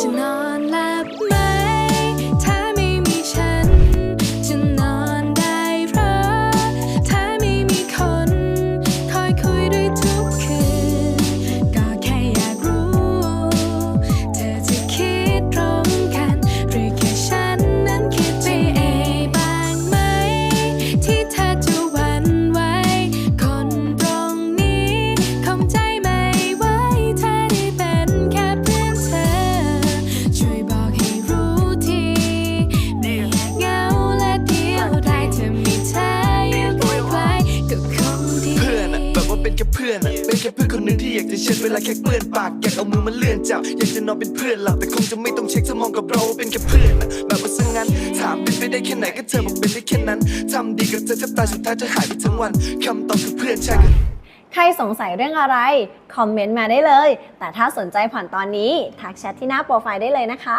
จ พื่อนอะเป็นแค่เพื่อนคนหนึ่งที่อยากจะเช็ดเวลาแค่เปื้อนปากอยากเอามือมาเลื่อนจับอยากจะนอนเป็นเพื่อนหลับแต่คงจะไม่ต้องเช็คสมองกับเราเป็นแค่เพื่อนอะแบบว่าซะงั้นถามเป็นไปได้แค่ไหนก็เธอบอกเป็นได้แค่นั้นทำดีกับเธอแทบตายสุดท้ายเธอหายไปทั้งวันคำตอบคือเพื่อนใช่ใครสงสัยเรื่องอะไร คอมเมนต์มาได้เลย แต่ถ้าสนใจผ่อนตอนนี้ทักแชทที่หน้าโปรไฟล์ได้เลยนะคะ